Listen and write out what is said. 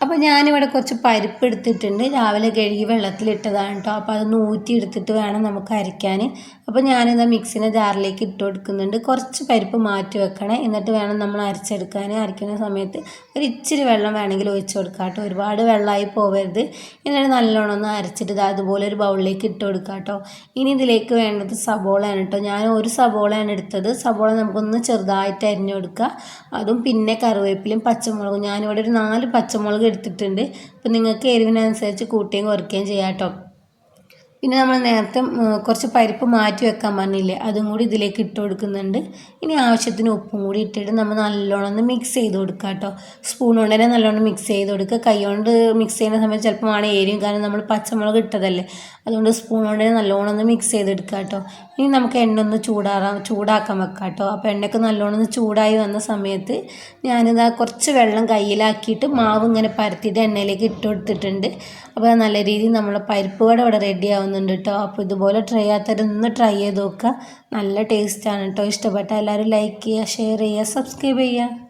അപ്പോൾ ഞാനിവിടെ കുറച്ച് പരിപ്പ് എടുത്തിട്ടുണ്ട്. രാവിലെ കഴുകി വെള്ളത്തിലിട്ടതാണ് കേട്ടോ അപ്പോൾ അതൊന്ന് ഊറ്റി എടുത്തിട്ട് വേണം നമുക്ക് അരയ്ക്കാൻ. അപ്പോൾ ഞാനിത് മിക്സിനെ ജാറിലേക്ക് ഇട്ട് കൊടുക്കുന്നുണ്ട്. കുറച്ച് പരിപ്പ് മാറ്റി വെക്കണേ. എന്നിട്ട് വേണം നമ്മൾ അരച്ചെടുക്കാൻ. അരയ്ക്കുന്ന സമയത്ത് ഒരു ഇച്ചിരി വെള്ളം വേണമെങ്കിൽ ഒഴിച്ച് കൊടുക്കാം കേട്ടോ ഒരുപാട് വെള്ളമായി പോവരുത്. എന്നിട്ട് നല്ലോണം ഒന്ന് അരച്ചിട്ട് അതുപോലെ ഒരു ബൗളിലേക്ക് ഇട്ട് കൊടുക്കാം കേട്ടോ ഇനി ഇതിലേക്ക് വേണ്ടത് സബോളയാണ് കേട്ടോ ഞാൻ ഒരു സബോളയാണ് എടുത്തത്. സബോള നമുക്കൊന്ന് ചെറുതായിട്ട് അരിഞ്ഞു കൊടുക്കുക അതും പിന്നെ കറിവേപ്പിലും പച്ചമുളകും. ഞാനിവിടെ ഒരു നാല് പച്ചമുളക് എടുത്തിട്ടുണ്ട്. അപ്പോൾ നിങ്ങൾക്ക് എരിവിനനുസരിച്ച് കൂട്ടുകയും കുറയ്ക്കുകയും ചെയ്യാം കേട്ടോ. പിന്നെ നമ്മൾ നേരത്തെ കുറച്ച് പരിപ്പ് മാറ്റി വെക്കാൻ പറഞ്ഞില്ലേ അതും കൂടി ഇതിലേക്ക് ഇട്ട് കൊടുക്കുന്നുണ്ട്. ഇനി ആവശ്യത്തിന് ഉപ്പും കൂടി ഇട്ടിട്ട് നമ്മൾ നല്ലോണം ഒന്ന് മിക്സ് ചെയ്ത് കൊടുക്കുക കേട്ടോ. സ്പൂൺ കൊണ്ട് തന്നെ നല്ലോണം മിക്സ് ചെയ്ത് കൊടുക്കുക. കൈ കൊണ്ട് മിക്സ് ചെയ്യുന്ന സമയത്ത് ചിലപ്പോൾ ആണ് ഏരിയും കാരണം നമ്മൾ പച്ചമുളക് ഇട്ടതല്ലേ. അതുകൊണ്ട് സ്പൂൺ കൊണ്ട് തന്നെ നല്ലോണം ഒന്ന് മിക്സ് ചെയ്തെടുക്കുക കേട്ടോ. ഇനി നമുക്ക് എണ്ണ ഒന്ന് ചൂടാറാം ചൂടാക്കാൻ വെക്കാം കേട്ടോ. അപ്പോൾ എണ്ണയ്ക്ക് നല്ലോണം ഒന്ന് ചൂടായി വന്ന സമയത്ത് ഞാനിതാ കുറച്ച് വെള്ളം കയ്യിലാക്കിയിട്ട് മാവ് ഇങ്ങനെ പരത്തിയിട്ട് എണ്ണയിലേക്ക് ഇട്ട് കൊടുത്തിട്ടുണ്ട്. അപ്പോൾ നല്ല രീതിയിൽ നമ്മളെ പരിപ്പ് വട ഇവിടെ റെഡി ആവുന്നുണ്ട് കേട്ടോ അപ്പോൾ ഇതുപോലെ ട്രൈ ചെയ്യാത്തവരൊന്ന് ട്രൈ ചെയ്ത് നോക്കുക. നല്ല ടേസ്റ്റാണ് കേട്ടോ ഇഷ്ടപ്പെട്ടാൽ എല്ലാവരും ലൈക്ക് ചെയ്യുക ഷെയർ ചെയ്യുക സബ്സ്ക്രൈബ് ചെയ്യുക.